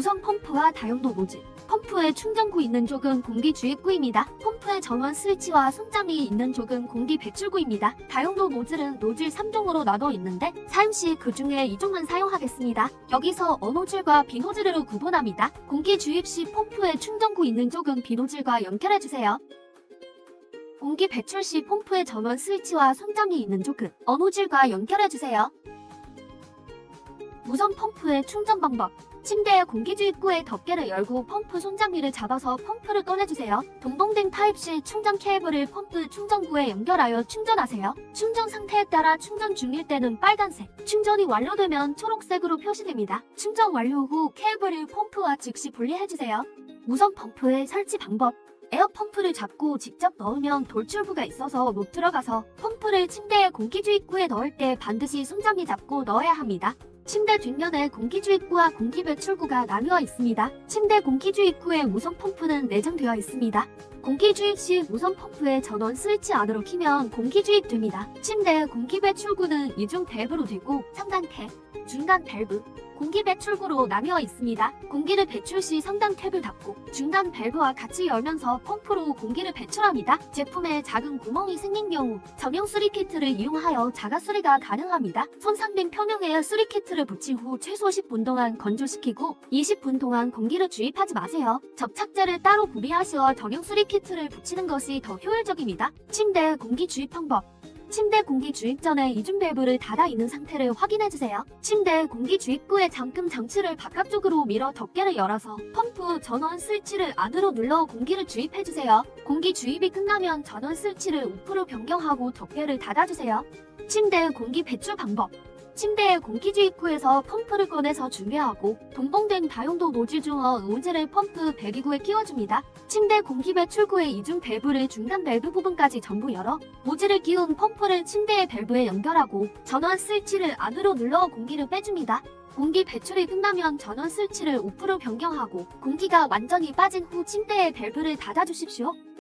우선 펌프와 다용도 노즐. 펌프의 충전구 있는 쪽은 공기 주입구입니다. 펌프의 전원 스위치와 손잡이 있는 쪽은 공기 배출구입니다. 다용도 노즐은 노즐 3종으로 나눠 있는데 사용 시 그 중에 2종만 사용하겠습니다. 여기서 어노즐과 비노즐으로 구분합니다. 공기 주입 시 펌프의 충전구 있는 쪽은 비노즐과 연결해주세요. 공기 배출 시 펌프의 전원 스위치와 손잡이 있는 쪽은 어노즐과 연결해주세요. 무선 펌프의 충전 방법. 침대의 공기주입구의 덮개를 열고 펌프 손잡이를 잡아서 펌프를 꺼내주세요. 동봉된 타입C 충전 케이블을 펌프 충전구에 연결하여 충전하세요. 충전 상태에 따라 충전 중일 때는 빨간색, 충전이 완료되면 초록색으로 표시됩니다. 충전 완료 후 케이블을 펌프와 즉시 분리해주세요. 무선 펌프의 설치 방법. 에어 펌프를 잡고 직접 넣으면 돌출부가 있어서 못 들어가서 펌프를 침대의 공기주입구에 넣을 때 반드시 손잡이 잡고 넣어야 합니다. 침대 뒷면에 공기주입구와 공기배출구가 나누어 있습니다. 침대 공기주입구에 무선 펌프는 내장되어 있습니다. 공기 주입 시 무선 펌프의 전원 스위치 안으로 키면 공기 주입됩니다. 침대 공기 배출구는 이중 밸브로 되고 상단 탭, 중간 밸브, 공기 배출구로 나뉘어 있습니다. 공기를 배출 시 상단 탭을 닫고 중간 밸브와 같이 열면서 펌프로 공기를 배출합니다. 제품에 작은 구멍이 생긴 경우 전용 수리키트를 이용하여 자가 수리가 가능합니다. 손상된 평형에 수리키트를 붙인 후 최소 10분 동안 건조시키고 20분 동안 공기를 주입하지 마세요. 접착제를 따로 구비하시어 전용 수리 키트를 붙이는 것이 더 효율적입니다. 침대 공기 주입 방법 침대 공기 주입 전에 이중 밸브를 닫아 있는 상태를 확인해 주세요. 침대 공기 주입구의 잠금 장치를 바깥쪽으로 밀어 덮개를 열어서 펌프 전원 스위치를 안으로 눌러 공기를 주입해 주세요. 공기 주입이 끝나면 전원 스위치를 오프로 변경하고 덮개를 닫아 주세요. 침대 공기 배출 방법 침대의 공기주입구에서 펌프를 꺼내서 준비하고 동봉된 다용도 노즐 중어 노즐을 펌프 배기구에 끼워줍니다. 침대 공기 배출구의 이중 밸브를 중간 밸브 부분까지 전부 열어 노즐을 끼운 펌프를 침대의 밸브에 연결하고 전원 스위치를 안으로 눌러 공기를 빼줍니다. 공기 배출이 끝나면 전원 스위치를 오프로 변경하고 공기가 완전히 빠진 후 침대의 밸브를 닫아주십시오.